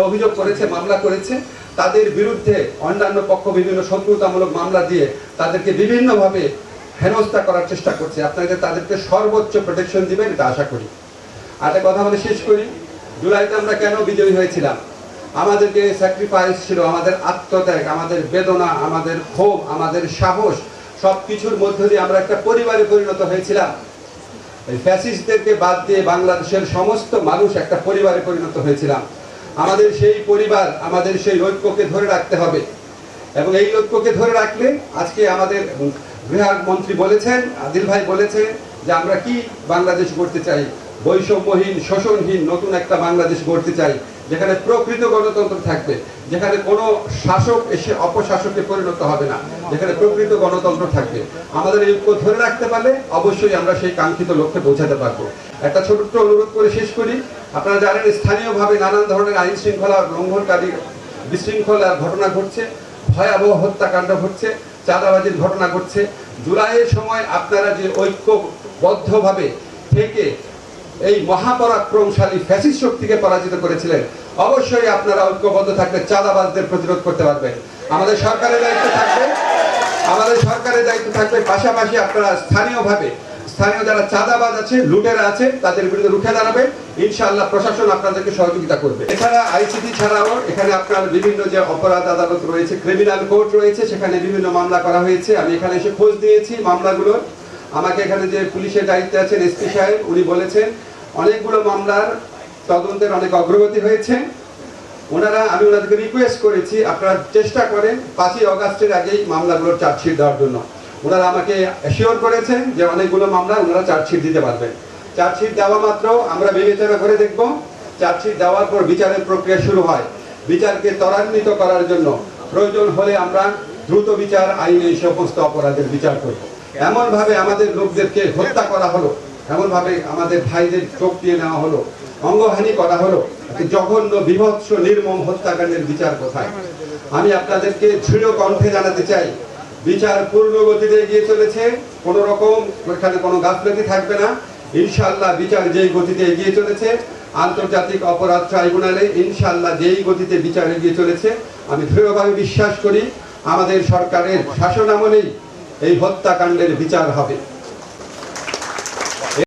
অভিযোগ করেছে, মামলা করেছে, তাদের বিরুদ্ধে অন্যান্য পক্ষ বিভিন্ন শত্রুতামূলক মামলা দিয়ে তাদেরকে বিভিন্নভাবে হেনস্থা করার চেষ্টা করছে। আপনাকে তাদেরকে সর্বোচ্চ প্রোটেকশন দিবেন, এটা আশা করি। আর একটা কথা বলে শেষ করি, জুলাইতে আমরা কেন বিজয়ী হয়েছিলাম? আমাদেরকে স্যাক্রিফাইস ছিল, আমাদের আত্মত্যাগ, আমাদের বেদনা, আমাদের ক্ষোভ, আমাদের সাহস সব কিছুর মধ্য দিয়ে আমরা একটা পরিবারে পরিণত হয়েছিলাম। ফ্যাসিস্টদেরকে বাদ দিয়ে বাংলাদেশের সমস্ত মানুষ একটা পরিবারে পরিণত হয়েছিলাম। আমাদের সেই পরিবার, আমাদের সেই ঐক্যকে ধরে রাখতে হবে। এবং এই ঐক্যকে ধরে রাখলে আজকে আমাদের গৃহার মন্ত্রী বলেছেন, আদিল ভাই বলেছেন যে আমরা কি বাংলাদেশ গড়তে চাই? বৈষম্যহীন, শোষণহীন নতুন একটা বাংলাদেশ গড়তে চাই। যেখানে প্রকৃত গণতন্ত্র থাকবে, যেখানে কোনো শাসক এসে অপশাসকে পরিণত হবে না, যেখানে প্রকৃত গণতন্ত্র থাকবে। আমাদের এই ঐক্য ধরে রাখতে পারলে অবশ্যই আমরা সেই কাঙ্ক্ষিত লক্ষ্যে পৌঁছাতে পারব। একটা ছোট্ট অনুরোধ করে শেষ করি। আপনারা জানেন, স্থানীয়ভাবে নানান ধরনের আইন শৃঙ্খলা লঙ্ঘনকারী বিশৃঙ্খলা ঘটনা ঘটছে, ভয়াবহ হত্যাকাণ্ড ঘটছে, চাঁদাবাজির ঘটনা ঘটছে। জুলাইয়ের সময় আপনারা যে ঐক্যবদ্ধভাবে থেকে এই মহাপরাক্রমশালী ফ্যাসিস্ট শক্তিকে পরাজিত করেছিলেন। অবশ্যই আপনারা ঐক্যবদ্ধ থাকলে চাঁদাবাজদের প্রতিরোধ করতে পারবেন। আমাদের সরকারের দায়িত্ব থাকবে, আমাদের সরকারের দায়িত্ব থাকবে, পাশাপাশি আপনারা স্থানীয়ভাবে, স্থানীয় যারা চাঁদাবাজ আছে, লুটেরা আছে, তাদের বিরুদ্ধে রুখে দাঁড়াবে। ইনশাআল্লাহ প্রশাসন আপনাদেরকে সহযোগিতা করবে। এছাড়া আইসিটি ছাড়াও এখানে আপনার বিভিন্ন যে অপরাধ আদালত রয়েছে, ক্রিমিনাল কোর্ট রয়েছে, সেখানে বিভিন্ন মামলা করা হয়েছে। আমি এখানে এসে খোঁজ দিয়েছি মামলাগুলোর। আমাকে এখানে যে পুলিশের দায়িত্বে আছেন এসপি সাহেব, উনি বলেছেন, অনেকগুলো মামলার তদন্তের অনেক অগ্রগতি হয়েছে। ওনারা, আমি ওনাদেরকে রিকোয়েস্ট করেছি, আপনারা চেষ্টা করেন, পাঁচই অগাস্টের আগেই মামলাগুলোর চার্জশিট দেওয়ার জন্য। ওনারা আমাকে অ্যাসিওর করেছেন যে অনেকগুলো মামলা ওনারা চার্জশিট দিতে পারবেন। চার্জশিট দেওয়া মাত্র আমরা বিবেচনা করে দেখব। চার্জশিট দেওয়ার পর বিচারের প্রক্রিয়া শুরু হয়। বিচারকে ত্বরান্বিত করার জন্য প্রয়োজন হলে আমরা দ্রুত বিচার আইনে এই সমস্ত অপরাধের বিচার করব। এমনভাবে আমাদের লোকদেরকে হত্যা করা হলো, এমনভাবে আমাদের ভাইদের চোখ দিয়ে নেওয়া হলো, অঙ্গহানি করা হলো জঘন্য, বিভৎস, নির্মম হত্যাকাণ্ডের বিচার কোথায়? আমি আপনাদেরকে দৃঢ় কণ্ঠে জানাতে চাই, বিচার পূর্ণ গতিতে এগিয়ে চলেছে, কোনো রকম এখানে কোনো গাফলতি থাকবে না ইনশাল্লাহ বিচার যেই গতিতে এগিয়ে চলেছে, আন্তর্জাতিক অপরাধ ট্রাইব্যুনালে ইনশাল্লাহ যেই গতিতে বিচার এগিয়ে চলেছে, আমি দৃঢ়ভাবে বিশ্বাস করি, আমাদের সরকারের শাসন আমলেই এই হত্যাকাণ্ডের বিচার হবে।